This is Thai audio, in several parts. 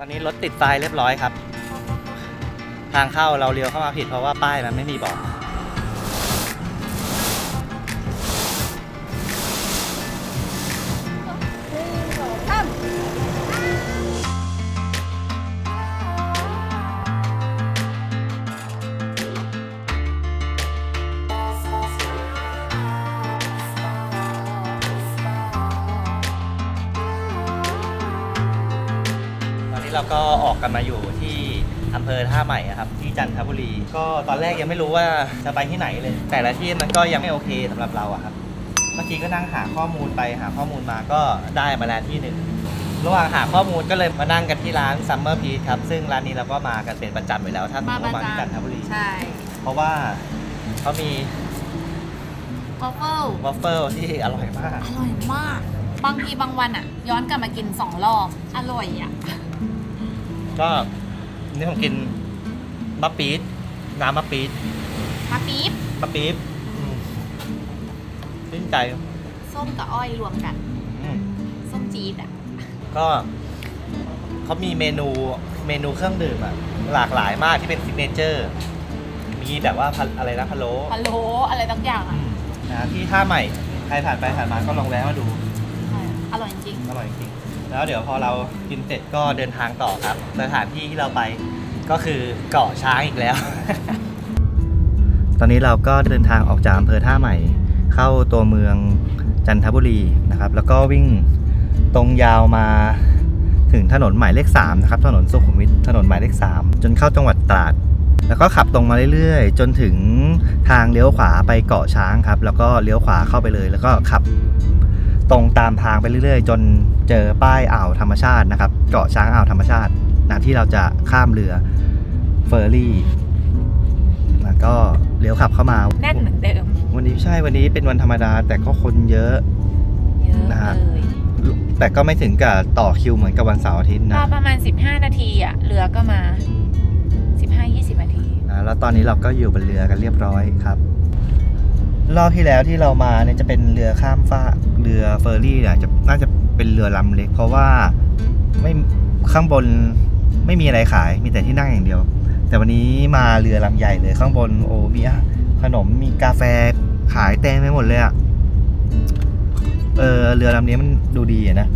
ตอนนี้รถติดไฟเรียบร้อยครับ ทางเข้าเราเลี้ยวเข้ามาผิดเพราะว่าป้ายมันไม่มีบอก ก็ออกกันมาอยู่ที่อำเภอท่าใหม่อะครับที่จันทบุรี ก็ตอนแรกยังไม่รู้ว่าจะไปที่ไหนเลย แต่ละที่มันก็ยังไม่โอเคสำหรับเราอะครับ เมื่อกี้ก็นั่งหาข้อมูลไปหาข้อมูลมาก็ได้มาแล้วที่หนึ่งระหว่างหาข้อมูลก็เลยมานั่งกันที่ร้าน Summer Peach ครับ ซึ่งร้านนี้เราก็มากันเป็นประจำอยู่แล้ว ถ้าสมมามติประว่ามาที่จันทจำบุรี ใช่เพราะว่าเขามีวอฟเฟิลวอฟเฟิลที่อร่อยมาก อร่อยมาก บางทีบางวันอะย้อนกลับมากินสองรอบ อร่อยอะ ก็นี่ผมกินมะปี๊ดน้ำมะปี๊ดมาปี๊บมะปี๊ดอืมชื่นใจส้มกับอ้อยรวมกัน อืม ส้มจี๊ดอะ ก็เขามีเมนูเมนูเครื่องดื่มอะหลากหลายมากที่เป็นซิกเนเจอร์ มีแบบว่าพะอะไรนะพะโล้พะโล้อะไรต่างอย่างอือะมนะที่ท่าใหม่ ใครผ่านไปผ่านมาก็ลองแวะมาดู ใช่อร่อยจริง อร่อยจริง แล้วเดี๋ยวพอเรากินเสร็จก็เดินทางต่อครับ สถานที่ที่เราไปก็คือเกาะช้างอีกแล้ว ตอนนี้เราก็เดินทางออกจากอำเภอท่าใหม่ เข้าตัวเมืองจันทบุรีนะครับ แล้วก็วิ่งตรงยาวมาถึงถนนหมายเลข3นะครับ ถนนสุขุมวิทถนนหมายเลข 3 จนเข้าจังหวัดตราด แล้วก็ขับตรงมาเรื่อยๆ จนถึงทางเลี้ยวขวาไปเกาะช้างครับ แล้วก็เลี้ยวขวาเข้าไปเลย แล้วก็ขับ ตรงตามทางไปเรื่อยๆ จนเจอป้ายอ่าวธรรมชาตินะครับ เกาะช้างอ่าวธรรมชาตินะที่เราจะข้ามเรือเฟอร์รี่แล้วก็เลี้ยวขับเข้ามาแน่นเหมือนเดิม วันนี้ใช่วันนี้เป็นวันธรรมดาแต่ก็คนเยอะเยอะนะฮะเลยแต่ก็ไม่ถึงกับต่อคิวเหมือนกับวันเสาร์อาทิตย์ก็นะประมาณ 15 นาทีอะเรือก็มา 15-20 นาที นะแล้วตอนนี้เราก็อยู่บนเรือกันเรียบร้อยครับ รอบที่แล้วที่เรามาเนี่ยจะเป็นเรือข้ามฟากเรือเฟอร์รี่เนี่ยจะน่าจะเป็นเรือลำเล็ก เพราะว่าไม่ข้างบนไม่มีอะไรขายมีแต่ที่นั่งอย่างเดียว แต่วันนี้มาเรือลำใหญ่เลยข้างบนโอ้มีอาขนมมีกาแฟขายเต็มไปหมดเลยอะเออเรือลำนี้มันดูดีอะนะ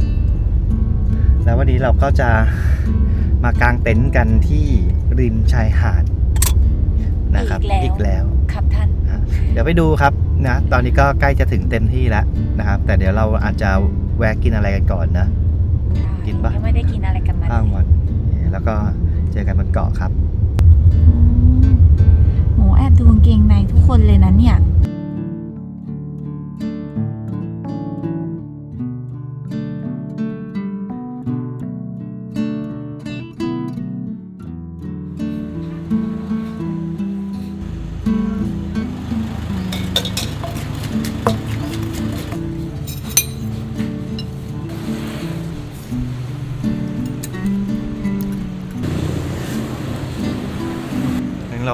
แล้ววันนี้เราก็จะมากางเต็นท์กันที่ริมชายหาดนะครับ อีกแล้วอีกแล้วครับท่านนะ เดี๋ยวไปดูครับนะตอนนี้ก็ใกล้จะถึงเต็มที่แล้วนะครับ แต่เดี๋ยวเราอาจจะแวะกินอะไรกันก่อนนะ กินปะยังไม่ได้กินอะไรกันมาข้างเลยวันแล้วก็เจอกันบนเกาะครับโหแอบดูกางเกงในทุกคนเลยนะเนี่ย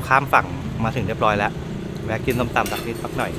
ข้ามฝั่งมาถึงเรียบร้อยแล้ว แวะกินส้มตำสักนิดสักหน่อย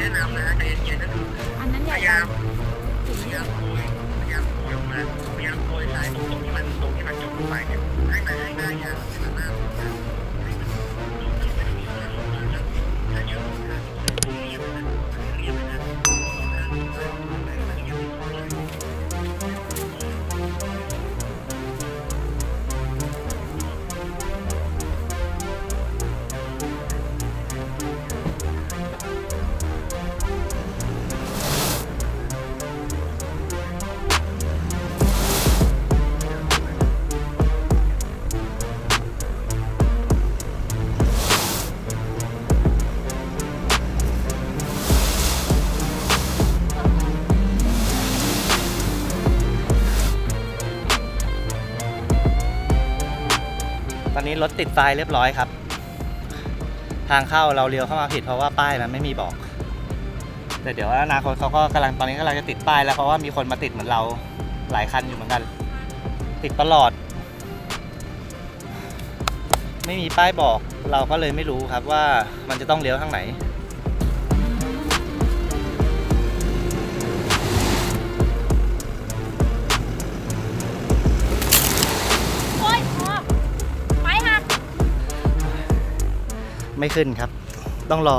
แนะนำนะใจเย็นๆนะดูอันนั้นใหพยายามพยายามคุยพยายามคุยออกมาพยายามคุยสายตรงที่มันตรงที่มันจบลงไปเนี่ยให้มัให้ได้ยา รถติดไฟเรียบร้อยครับ ทางเข้าเราเลี้ยวเข้ามาผิดเพราะว่าป้ายมันไม่มีบอก แต่เดี๋ยวอนาคตเขาก็กำลังตอนนี้กำลังจะติดป้ายแล้วเพราะว่ามีคนมาติดเหมือนเราหลายคันอยู่เหมือนกัน ติดตลอด ไม่มีป้ายบอกเราก็เลยไม่รู้ครับว่ามันจะต้องเลี้ยวทางไหน ไม่ขึ้นครับ ต้องรอ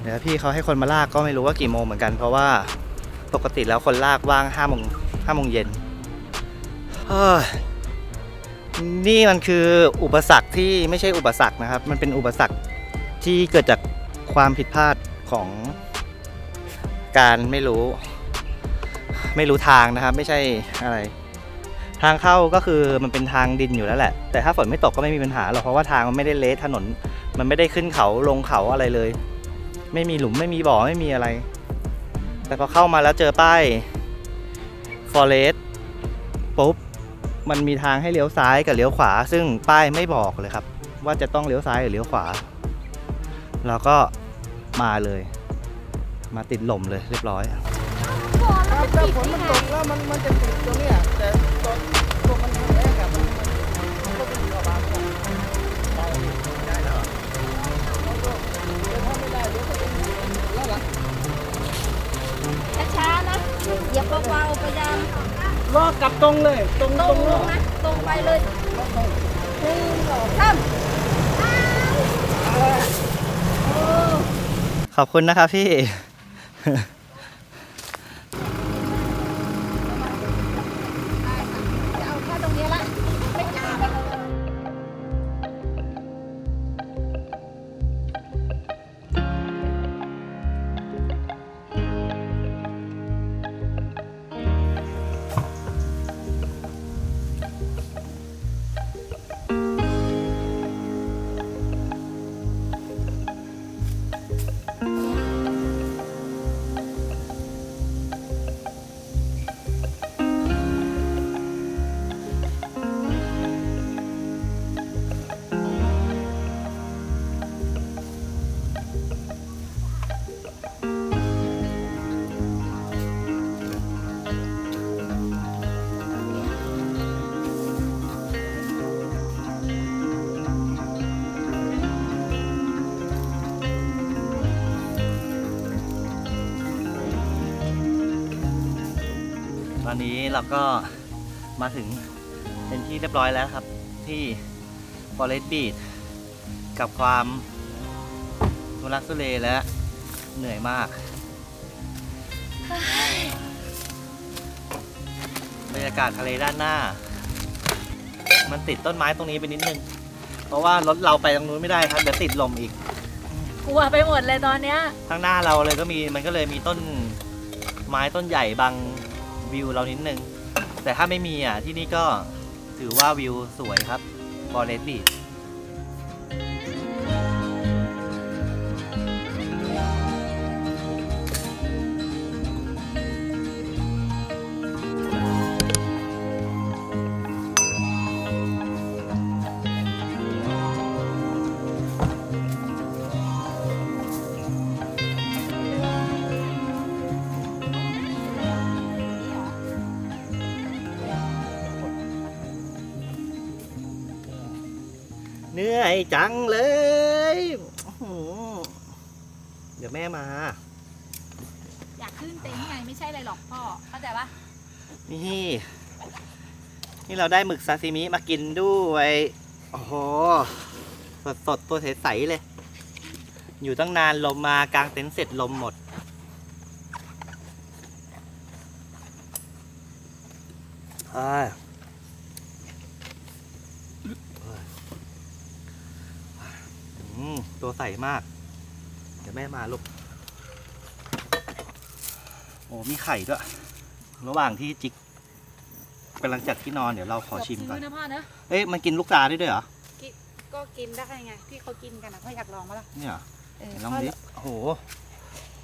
เดี๋ยวพี่เขาให้คนมาลากก็ไม่รู้ว่ากี่โมงเหมือนกัน เพราะว่าปกติแล้วคนลากว่างห้าโมงห้าโมงเย็นนี่มันคืออุปสรรคที่ไม่ใช่อุปสรรคนะครับ มันเป็นอุปสรรคที่เกิดจากความผิดพลาดของการไม่รู้ ไม่รู้ทางนะครับ ไม่ใช่อะไร ทางเข้าก็คือมันเป็นทางดินอยู่แล้วแหละ แต่ถ้าฝนไม่ตกก็ไม่มีปัญหาหรอกเพราะว่าทางมันไม่ได้เละถนน มันไม่ได้ขึ้นเขาลงเขาอะไรเลย ไม่มีหลุมไม่มีบ่อไม่มีอะไร แต่พอเข้ามาแล้วเจอป้าย forest ปุ๊บมันมีทางให้เลี้ยวซ้ายกับเลี้ยวขวา ซึ่งป้ายไม่บอกเลยครับ ว่าจะต้องเลี้ยวซ้ายหรือเลี้ยวขวา เราก็มาเลย มาติดหล่มเลยเรียบร้อยครับมันถ้าติดฝนมันตกแล้วมันมันจะติดตรงเนี้ยแต่ตอนตรงมัน เหยียบเบาๆพยายามรอกลับตรงเลย ตรงตตรรงงลงนะ ตรงไปเลยหนึ่งสองสามโอ้ขอบคุณนะครับพี่ อนนี้เราก็มาถึงเป็นที่เรียบร้อยแล้วครับที่ Forest Beach กับความทุรักทุเลและเหนื่อยมากบรรยากาศทะเลด้านหน้า มันติดต้นไม้ตรงนี้ไปนิดนึง เพราะว่ารถเราไปตรงนู้นไม่ได้ครับเดี๋ยวติดลมอีก กลัวไปหมดเลยตอนเนี้ย ข้างหน้าเราเลยก็มีมันก็เลยมีต้นไม้ต้นใหญ่บัง วิวเรานิดนึง แต่ถ้าไม่มีอะที่นี่ก็ถือว่าวิวสวยครับบอเลสบีช หนื่อยจังเลยอื้อหือเดี๋ยวแม่มา อยากขึ้นเต็นท์ไงไม่ใช่อะไรหรอกพ่อ เข้าใจปะนี่ นี่เราได้หมึกซาซิมิมากินด้วย โอ้โห สดสดๆตัวใสๆเลย อยู่ตั้งนานลมมากลางเต็นท์เสร็จลมหมด อ่าอืม ตัวใสมาก เดี๋ยวแม่มาลูก โอ้มีไข่ด้วย ระหว่างที่จิกกำลังจัดที่นอนเดี๋ยวเราขอชิมก่อน นะพ่อนะเอ้ยมันกินลูกตาได้ด้วยเหรอ ก็กินได้ไงที่เขากินกันนะเขาอยากลองมาละเนี่ยเหรอเออไหนลองดิโอ้โห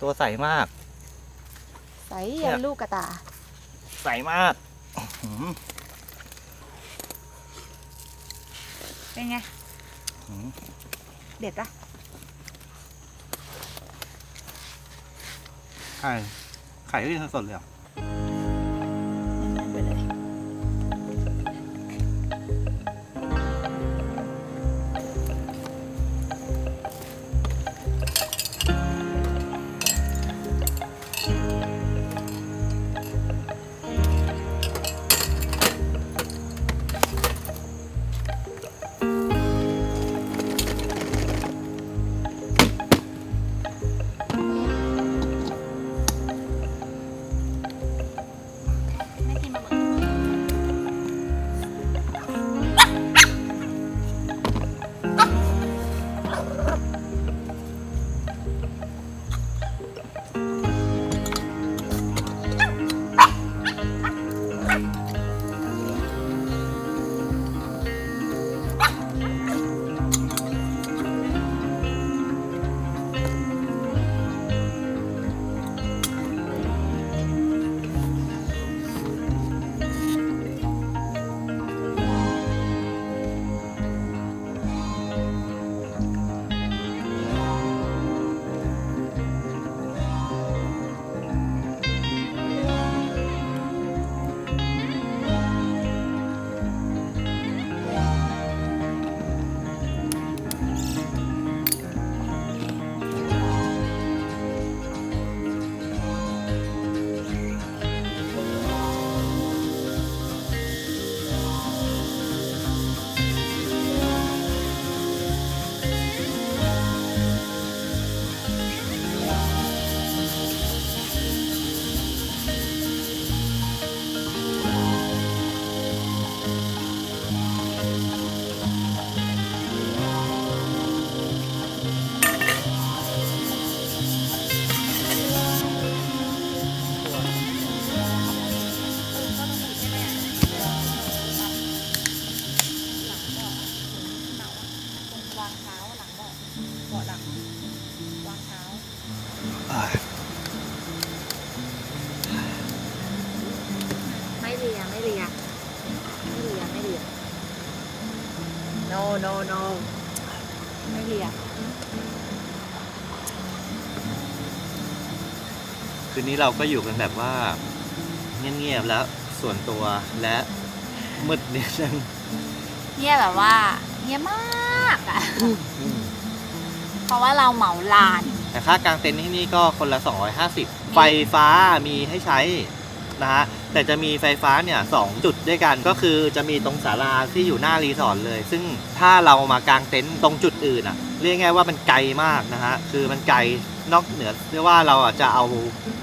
ตัวใสมาก ใส่ยันลูกกระตา ใสมากอื้อหือเป็นไง อื้อหือเด็ดปะ ไข่ ไข่ก็ยังสดๆเลยเหรอ คืนนี้เราก็อยู่กันแบบว่าเงียบๆแล้วส่วนตัวและมืดนิดนึงเนี่ยแบบว่าเงียบมากอะเพราะว่าเราเหมาลาน แต่ค่ากางเต็นท์ที่นี่ก็คนละ 250 ไฟฟ้ามีให้ใช้นะฮะแต่จะมีไฟฟ้าเนี่ยสองจุดด้วยกันก็คือจะมีตรงศาลาที่อยู่หน้ารีสอร์ทเลย ซึ่งถ้าเรามากางเต็นท์ตรงจุดอื่นอะเรียกง่ายว่ามันไกลมากนะฮะคือมันไกล นอกเหนือเรียกว่าเราอะจะเอา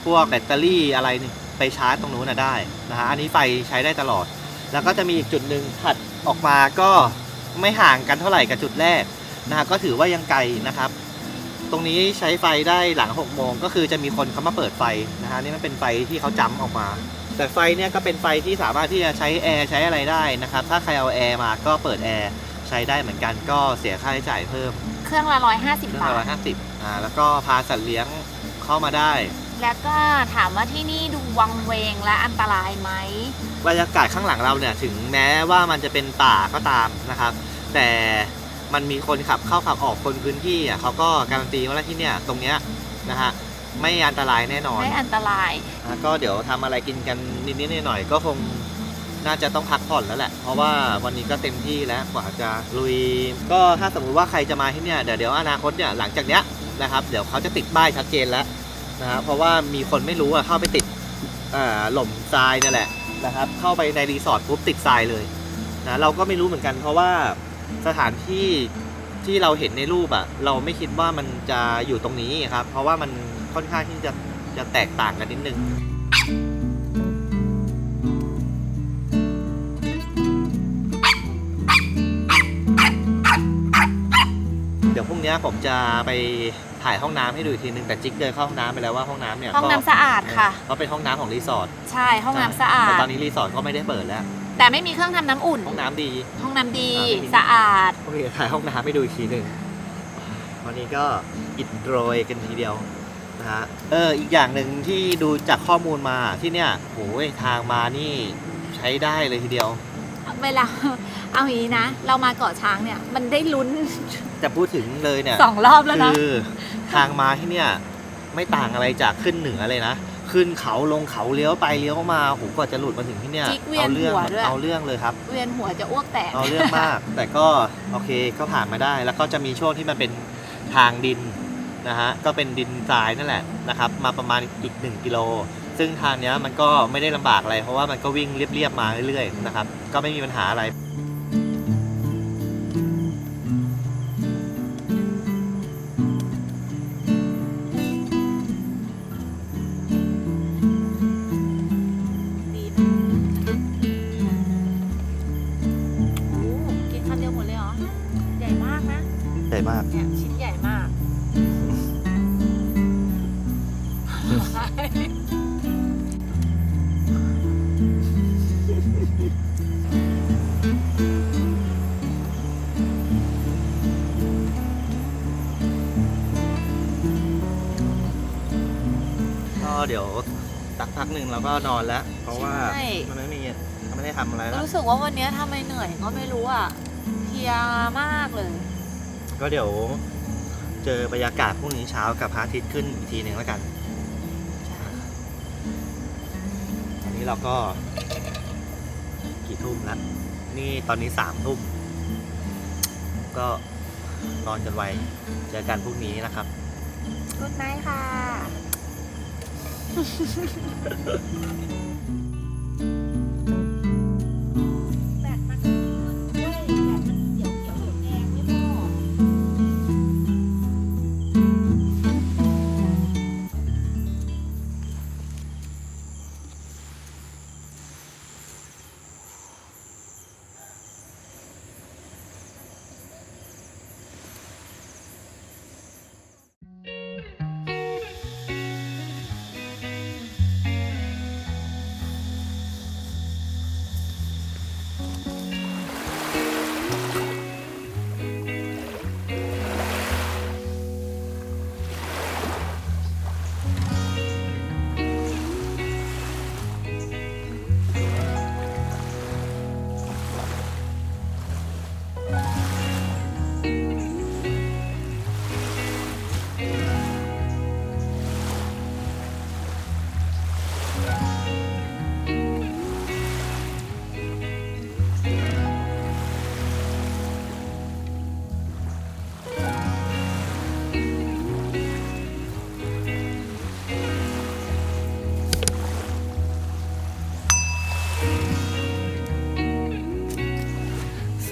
พวกแบตเตอรี่อะไรนี่ไปชาร์จตรงนู้นนะได้นะฮะอันนี้ไฟใช้ได้ตลอด แล้วก็จะมีอีกจุดหนึ่งถัดออกมาก็ไม่ห่างกันเท่าไหร่กับจุดแรกนะฮะก็ถือว่ายังไกลนะครับ ตรงนี้ใช้ไฟได้หลัง6โมงก็คือจะมีคนเขามาเปิดไฟนะฮะนี่มันเป็นไฟที่เขาจำออกมา แต่ไฟเนี่ยก็เป็นไฟที่สามารถที่จะใช้แอร์ใช้อะไรได้นะครับถ้าใครเอาแอร์มาก็เปิดแอร์ใช้ได้เหมือนกันก็เสียค่าใช้จ่ายเพิ่ม เครื่องละร้อยห้าสิบเรื่องบาละร้อท ยห้าสิบอ่าแล้วก็พาสัตว์เลี้ยงเข้ามาได้ แล้วก็ถามว่าที่นี่ดูวังเวงและอันตรายไหม บรรยากาศข้างหลังเราเนี่ยถึงแม้ว่ามันจะเป็นป่าก็ตามนะครับ แต่มันมีคนขับเข้าขับออกคนพื้นที่อะเขาก็การันตีว่าที่เนี่ยตรงเนี้ยนะฮะไม่อันตรายแน่นอนไม่อันตรายอะก็เดี๋ยวทำอะไรกินกันนิดๆหน่อยๆก็คง น่าจะต้องพักผ่อนแล้วแหละ เพราะว่าวันนี้ก็เต็มที่แล้วกว่าจะลุย ก็ถ้าสมมุติว่าใครจะมาที่เนี่ยเดี๋ยวเดี๋ยวอนาคตเนี่ยหลังจากเนี้ยนะครับเดี๋ยวเขาจะติดป้ายชัดเจนแล้วนะฮะเพราะว่ามีคนไม่รู้อะเข้าไปติดหล่มทรายนั่นแหละนะครับเข้าไปในรีสอร์ทปุ๊บติดทรายเลยนะเราก็ไม่รู้เหมือนกัน เพราะว่าสถานที่ที่เราเห็นในรูปอะเราไม่คิดว่ามันจะอยู่ตรงนี้ครับ เพราะว่ามันค่อนข้างที่จะจะแตกต่างกันนิดนึง เดี๋ยวพรุ่งนี้ผมจะไปถ่ายห้องน้ำให้ดูอีกทีนึงแต่จิ๊กเดินเข้าห้องน้ำไปแล้วว่าห้องน้ำเนี่ยห้องน้ำสะอาดค่ะเพราะเป็นห้องน้ำของรีสอร์ทใช่ห้องน้ำสะอาดแต่ตอนนี้รีสอร์ทก็ไม่ได้เปิดแล้ว แต่ไม่มีเครื่องทำน้ำอุ่น ห้องน้ำดี ห้องน้ำดีอ่าไม่มี สะอาด โอเคถ่ายห้องน้ำให้ดูอีกทีหนึ่งวันนี้ก็อิดโรยกันทีเดียวนะฮะเอออีกอย่างหนึ่งที่ดูจากข้อมูลมาที่เนี่ยโหยทางมานี่ใช้ได้เลยทีเดียว เวลา เอาอย่างนี้นะ เรามาเกาะช้างเนี่ย มันได้ลุ้นจะพูดถึงเลยเนี่ยสองรอบแล้วนะคือทางมาที่เนี่ย ไม่ต่างอะไรจากขึ้นเหนือเลยนะ ขึ้นเขาลงเขาเลี้ยวไปเลี้ยวมาโหกว่าจะหลุดมาถึงที่เนี่ยจิ๊กเวียนเอาเรื่องหัวด้วย เอาเรื่องเลยครับ เวียนหัวจะอ้วกแตกเอาเรื่องมาก แต่ก็โอเคก็ผ่านมาได้ แล้วก็จะมีช่วงที่มันเป็นทางดินนะฮะก็เป็นดินทรายนั่นแหละนะครับ มาประมาณอีก 1 กิโล ซึ่งทางเนี้ยมันก็ไม่ได้ลำบากอะไร เพราะว่ามันก็วิ่งเรียบๆมาเรื่อยๆนะครับ ก็ไม่มีปัญหาอะไรดีนะโอ้กินคำเดียวหมดเลยเหรอ ใหญ่มากนะ ใหญ่มาก เนี่ยชิ้น กหนึ่งเราก็นอนแล้วเพราะว่าใช่ มันไม่มีมันไม่ได้ทำอะไรแล้วรู้สึกว่าวันเนี้ยทำไมเหนื่อยก็ไม่รู้อะเพลียมากเลย ก็เดี๋ยว เจอบรรยากาศพรุ่งนี้เช้ากับพระอาทิตย์ขึ้นอีกทีหนึ่งแล้วกันตอนนี้เราก็กี่ทุ่มแล้วนี่ตอนนี้สามทุ่มก็นอนกันไว้เจอกันพรุ่งนี้นะครับกุดไนท์ค่ะ Ha ha ha ha ha!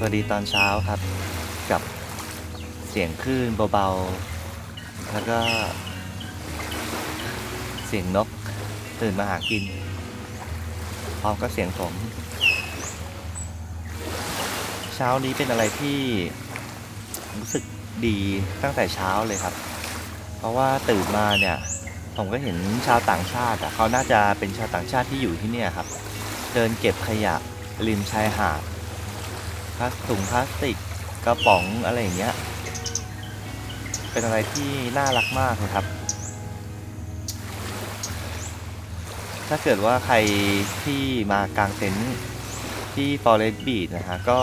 วัสดีตอนเช้าครับ กับเสียงคลื่นเบาๆ แล้วก็ เสียงนกตื่นมาหากิน พร้อมกับเสียงผม เช้านี้เป็นอะไรที่รู้สึกดีตั้งแต่เช้าเลยครับ เพราะว่าตื่นมาเนี่ย ผมก็เห็นชาวต่างชาติอะเขาน่าจะเป็นชาวต่างชาติที่อยู่ที่เนี่ยครับ เดินเก็บขยะริมชายหาด พลาสถุงพลาสติกกระป๋องอะไรอย่างเงี้ย เป็นอะไรที่น่ารักมากเลยครับ ถ้าเกิดว่าใครที่มากางเต็นท์ที่ Forest Beach นะฮะก็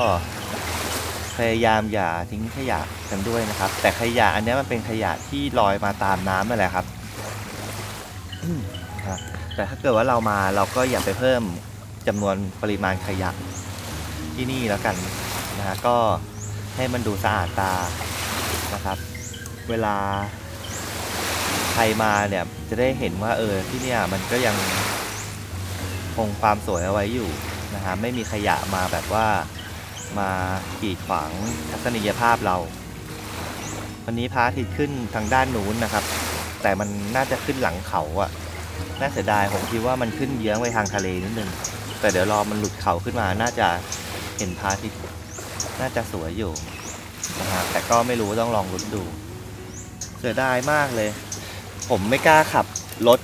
พยายามอย่าทิ้งขยะกันด้วยนะครับ แต่ขยะอันนี้มันเป็นขยะที่ลอยมาตามน้ำนั่นแหละครับแต่ถ้าเกิดว่าเรามาเราก็อย่าไปเพิ่มจำนวนปริมาณขยะที่นี่แล้วกัน นะฮะก็ให้มันดูสะอาดตานะครับ เวลาใครมาเนี่ยจะได้เห็นว่าเออที่เนี่ยมันก็ยังคงความสวยเอาไว้อยู่นะฮะไม่มีขยะมาแบบว่ามากีดขวางทัศนียภาพเรา วันนี้พระอาทิตย์ขึ้นทางด้านนู้นนะครับ แต่มันน่าจะขึ้นหลังเขาอะน่าเสียดายผมคิดว่ามันขึ้นเยื้องไปทางทะเลนิดนึงแต่เดี๋ยวรอมันหลุดเขาขึ้นมาน่าจะเห็นพระอาทิตย์ น่าจะสวยอยู่นะฮะแต่ก็ไม่รู้ต้องลองลุ้นดูเสียดายมากเลย ผมไม่กล้าขับรถ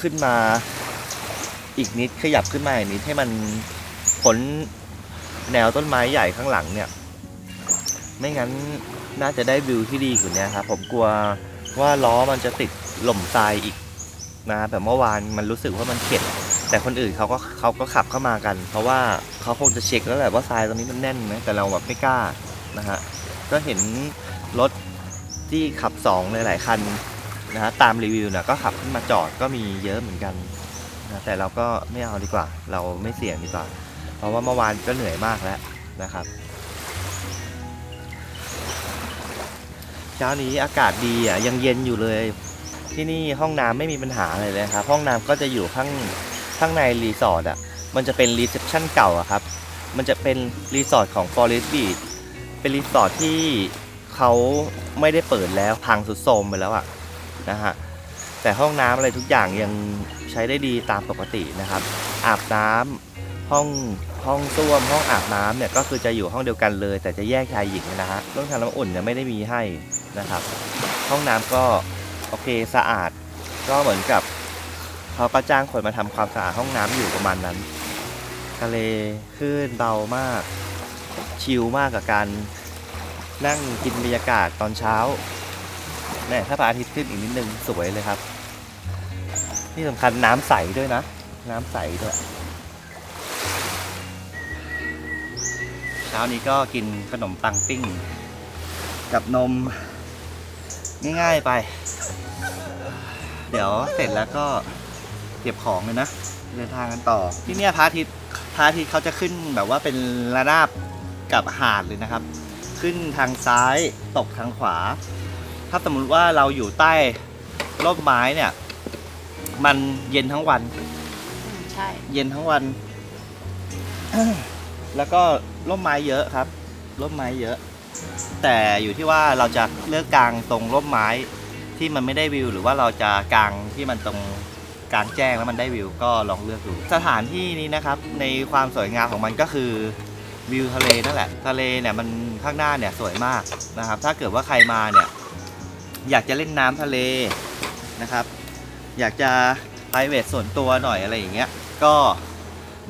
ขึ้นมา อีกนิดขยับขึ้นมาอีกนิดให้มันพ้นแนวต้นไม้ใหญ่ข้างหลังเนี่ย ไม่งั้นน่าจะได้วิวที่ดีกว่านี้ครับผมกลัวว่าล้อมันจะติดหล่มทรายอีกนะแบบเมื่อวานมันรู้สึกว่ามันเข็ด แต่คนอื่นเขาก็เขาก็ขับเข้ามากัน เพราะว่าเขาคงจะเช็คแล้วแหละว่าทรายตรงนี้มันแน่นไหมแต่เราแบบไม่กล้านะฮะก็เห็นรถที่ขับสองหลายๆคันนะฮะตามรีวิวนะก็ขับขึ้นมาจอดก็มีเยอะเหมือนกันนะแต่เราก็ไม่เอาดีกว่า เราไม่เสี่ยงดีกว่า เพราะว่าเมื่อวานก็เหนื่อยมากแล้วนะครับเช้านี้อากาศดีอะยังเย็นอยู่เลย ที่นี่ห้องน้ำไม่มีปัญหาอะไรเลยครับห้องน้ำก็จะอยู่ข้าง ข้างในรีสอร์ทอะ มันจะเป็นรีเซพชันเก่าอะครับ มันจะเป็นรีสอร์ทของ Forest Beach เป็นรีสอร์ทที่เขาไม่ได้เปิดแล้วพังสุดโทรมไปแล้วอะนะฮะ แต่ห้องน้ำอะไรทุกอย่างยังใช้ได้ดีตามปกตินะครับ อาบน้ำห้องห้องส้วมห้องอาบน้ำเนี่ยก็คือจะอยู่ห้องเดียวกันเลย แต่จะแยกชายหญิงนะฮะเรื่องทำน้ำอุ่นเนี่ยไม่ได้มีให้นะครับ ห้องน้ำก็โอเคสะอาดก็เหมือนกับ เขาก็จ้างคนมาทำความสะอาดห้องน้ำอยู่ประมาณนั้น ทะเลคลื่นเบามาก ชิลมากกับการนั่งกินบรรยากาศตอนเช้าเนี่ยถ้าพระอาทิตย์ขึ้นอีกนิดนึงสวยเลยครับ ที่สำคัญน้ำใสด้วยนะ น้ำใสด้วยเช้านี้ก็กินขนมปังปิ้ง กับนม ง่ายๆไป เดี๋ยวเสร็จแล้วก็ เก็บของเลยนะ เดินทางกันต่อ ที่เนี่ยพระอาทิตย์พระอาทิตย์เขาจะขึ้นแบบว่าเป็นระนาบกับหาดเลยนะครับ ขึ้นทางซ้ายตกทางขวา ถ้าสมมุติว่าเราอยู่ใต้ร่มไม้เนี่ย มันเย็นทั้งวันอืมใช่ เย็นทั้งวัน แล้วก็ร่มไม้เยอะครับ ร่มไม้เยอะ แต่อยู่ที่ว่าเราจะเลือกกลางตรงร่มไม้ที่มันไม่ได้วิว หรือว่าเราจะกลางที่มันตรง กลางแจ้งแล้วมันได้วิวก็ลองเลือกดู สถานที่นี้นะครับในความสวยงามของมันก็คือวิวทะเลนั่นแหละ ทะเลเนี่ยมันข้างหน้าเนี่ยสวยมากนะครับ ถ้าเกิดว่าใครมาเนี่ยอยากจะเล่นน้ำทะเลนะครับ อยากจะ p r i v a t ส่วนตัวหน่อยอะไรอย่างเงี้ย ก็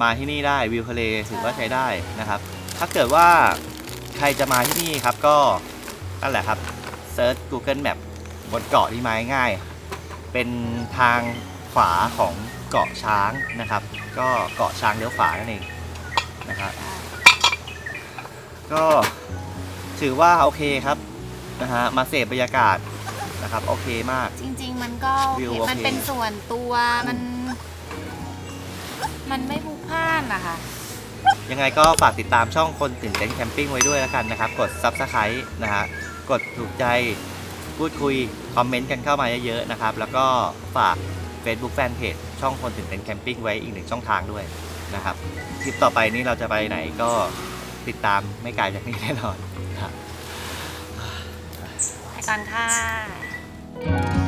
มาที่นี่ได้วิวทะเลถือว่าใช้ได้นะครับ ถ้าเกิดว่าใครจะมาที่นี่ครับก็นั่นแหละครับเซิร์ช Google Map บนเกาะที่ไม้ง่าย เป็นทาง ขวาของเกาะช้างนะครับ ก็เกาะช้างเลี้ยวขวานั่นเองนะครับก็ถือว่าโอเคครับนะฮะมาเสพบรรยากาศนะครับโอเคมาก จริง ๆ มันก็โอวิวเคโอเค มันเป็นส่วนตัวมัน มันไม่พลุกพล่านอะค่ะยังไงก็ฝากติดตามช่องคนตื่นเต้นแคมปิ้งไว้ด้วยแล้วกันนะครับ กด Subscribe นะฮะกดถูกใจพูดคุย คอมเมนต์กันเข้ามาเยอะๆนะครับ แล้วก็ฝาก Facebook Fanpage ช่องคนตื่นเต้นแคมปิ้งไว้อีกหนึ่งช่องทางด้วยนะครับคลิปต่อไปนี้เราจะไปไหนก็ติดตามไม่ไกลจากนี้แน่นอนครับ ไปก่อนค่ะ